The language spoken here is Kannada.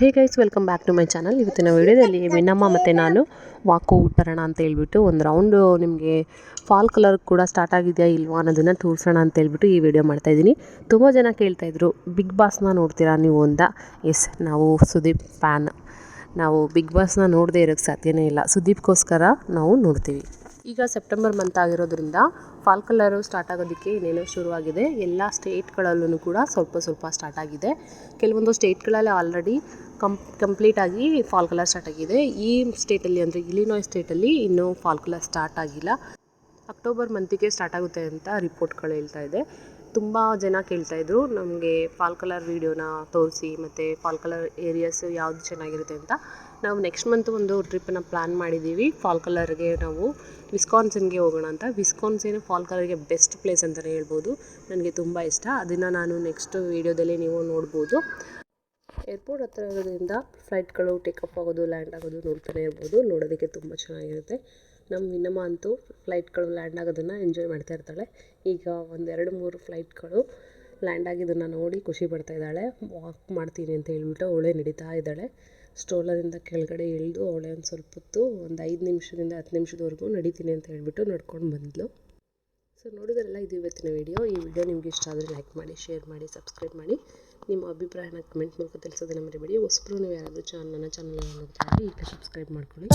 Hey guys, welcome back to my channel. ಇವತ್ತಿನ ವಿಡಿಯೋದಲ್ಲಿ ವಿನಮ್ಮ ಮತ್ತು ನಾನು ವಾಕು ಬರೋಣ ಅಂತ ಹೇಳ್ಬಿಟ್ಟು ಒಂದು ರೌಂಡು ನಿಮಗೆ ಫಾಲ್ ಕಲರ್ ಕೂಡ ಸ್ಟಾರ್ಟ್ ಆಗಿದೆಯಾ ಇಲ್ವಾ ಅನ್ನೋದನ್ನು ತೋರಿಸೋಣ ಅಂತ ಹೇಳ್ಬಿಟ್ಟು ಈ ವಿಡಿಯೋ ಮಾಡ್ತಾಯಿದ್ದೀನಿ ತುಂಬ ಜನ ಕೇಳ್ತಾಯಿದ್ರು ಬಿಗ್ ಬಾಸ್ನ ನೋಡ್ತೀರಾ ನೀವು? ಅಂತ. ಎಸ್, ನಾವು ಸುದೀಪ್ ಫ್ಯಾನ್. ನಾವು ಬಿಗ್ ಬಾಸ್ನ ನೋಡದೇ ಇರೋಕ್ಕೆ ಸಾಧ್ಯವೇ ಇಲ್ಲ. ಸುದೀಪ್ಗೋಸ್ಕರ ನಾವು ನೋಡ್ತೀವಿ. ಈಗ ಸೆಪ್ಟೆಂಬರ್ ಮಂತ್ ಆಗಿರೋದ್ರಿಂದ ಫಾಲ್ ಕಲರು ಸ್ಟಾರ್ಟ್ ಆಗೋದಕ್ಕೆ ಇನ್ನೇನೋ ಶುರುವಾಗಿದೆ. ಎಲ್ಲ ಸ್ಟೇಟ್ಗಳಲ್ಲೂ ಕೂಡ ಸ್ವಲ್ಪ ಸ್ವಲ್ಪ ಸ್ಟಾರ್ಟ್ ಆಗಿದೆ. ಕೆಲವೊಂದು ಸ್ಟೇಟ್ಗಳಲ್ಲಿ ಆಲ್ರೆಡಿ ಕಂಪ್ ಕಂಪ್ಲೀಟಾಗಿ ಫಾಲ್ ಕಲರ್ ಸ್ಟಾರ್ಟ್ ಆಗಿದೆ. ಈ ಸ್ಟೇಟಲ್ಲಿ ಅಂದರೆ ಇಲಿನಾಯ್ ಸ್ಟೇಟಲ್ಲಿ ಇನ್ನೂ ಫಾಲ್ ಕಲರ್ ಸ್ಟಾರ್ಟ್ ಆಗಿಲ್ಲ. ಅಕ್ಟೋಬರ್ ಮಂತಿಗೆ ಸ್ಟಾರ್ಟ್ ಆಗುತ್ತೆ ಅಂತ ರಿಪೋರ್ಟ್ಗಳು ಹೇಳ್ತಾ ಇದೆ. ತುಂಬ ಜನ ಕೇಳ್ತಾಯಿದ್ರು ನಮಗೆ ಫಾಲ್ ಕಲರ್ ವೀಡಿಯೋನ ತೋರಿಸಿ ಮತ್ತು ಫಾಲ್ ಕಲರ್ ಏರಿಯಾಸ್ ಯಾವುದು ಚೆನ್ನಾಗಿರುತ್ತೆ ಅಂತ. ನಾವು ನೆಕ್ಸ್ಟ್ ಮಂತ್ ಒಂದು ಟ್ರಿಪ್ಪನ್ನು ಪ್ಲ್ಯಾನ್ ಮಾಡಿದ್ದೀವಿ ಫಾಲ್ ಕಲರ್ಗೆ ನಾವು ವಿಸ್ಕಾನ್ಸನ್ಗೆ ಹೋಗೋಣ ಅಂತ. ವಿಸ್ಕಾನ್ಸಿನ್ ಫಾಲ್ ಕಲರ್ಗೆ ಬೆಸ್ಟ್ ಪ್ಲೇಸ್ ಅಂತಲೇ ಹೇಳ್ಬೋದು, ನನಗೆ ತುಂಬ ಇಷ್ಟ. ಅದನ್ನು ನಾನು ನೆಕ್ಸ್ಟ್ ವೀಡಿಯೋದಲ್ಲಿ ನೀವು ನೋಡ್ಬೋದು. ಏರ್ಪೋರ್ಟ್ ಹತ್ರ ಇರೋದ್ರಿಂದ ಫ್ಲೈಟ್ಗಳು ಟೇಕಪ್ ಆಗೋದು ಲ್ಯಾಂಡ್ ಆಗೋದು ನೋಡ್ತಾನೆ ಇರ್ಬೋದು, ನೋಡೋದಕ್ಕೆ ತುಂಬ ಚೆನ್ನಾಗಿರುತ್ತೆ. ನಮ್ಮ ವಿನಮ್ಮ ಅಂತೂ ಫ್ಲೈಟ್ಗಳು ಲ್ಯಾಂಡ್ ಆಗೋದನ್ನು ಎಂಜಾಯ್ ಮಾಡ್ತಾ ಇರ್ತಾಳೆ. ಈಗ ಒಂದೆರಡು ಮೂರು ಫ್ಲೈಟ್ಗಳು ಲ್ಯಾಂಡ್ ಆಗಿದ್ದನ್ನು ನೋಡಿ ಖುಷಿ ಪಡ್ತಾ ಇದ್ದಾಳೆ. ವಾಕ್ ಮಾಡ್ತೀನಿ ಅಂತ ಹೇಳ್ಬಿಟ್ಟು ಅವಳೇ ನಡೀತಾ ಇದ್ದಾಳೆ. ಸ್ಟ್ರೋಲರಿಂದ ಕೆಳಗಡೆ ಇಳಿದು ಅವಳೇ ಒಂದು ಸ್ವಲ್ಪ ಹೊತ್ತು ಒಂದು ಐದು ನಿಮಿಷದಿಂದ ಹತ್ತು ನಿಮಿಷದವರೆಗೂ ನಡೀತೀನಿ ಅಂತ ಹೇಳ್ಬಿಟ್ಟು ನಡ್ಕೊಂಡು ಬಂದಳು ಸೊ, ನೋಡಿದ್ರಲ್ಲ ಇದು ಇವತ್ತಿನ ವಿಡಿಯೋ. ಈ ವಿಡಿಯೋ ನಿಮ್ಗೆ ಇಷ್ಟ ಆದರೆ ಲೈಕ್ ಮಾಡಿ, ಶೇರ್ ಮಾಡಿ, ಸಬ್ಸ್ಕ್ರೈಬ್ ಮಾಡಿ. ನಿಮ್ಮ ಅಭಿಪ್ರಾಯನ ಕಮೆಂಟ್ ಮೂಲಕ ತಿಳಿಸೋದನ್ನ ಮರಿಬೇಡಿ. ಹೊಸಬ್ರು ನೀವು ಯಾರಾದರೂ ಚಾನಲ್, ನನ್ನ ಚಾನಲ್ ನೋಡ್ತಾ ಇದ್ದರೆ ಈಗ ಸಬ್ಸ್ಕ್ರೈಬ್ ಮಾಡ್ಕೊಳ್ಳಿ.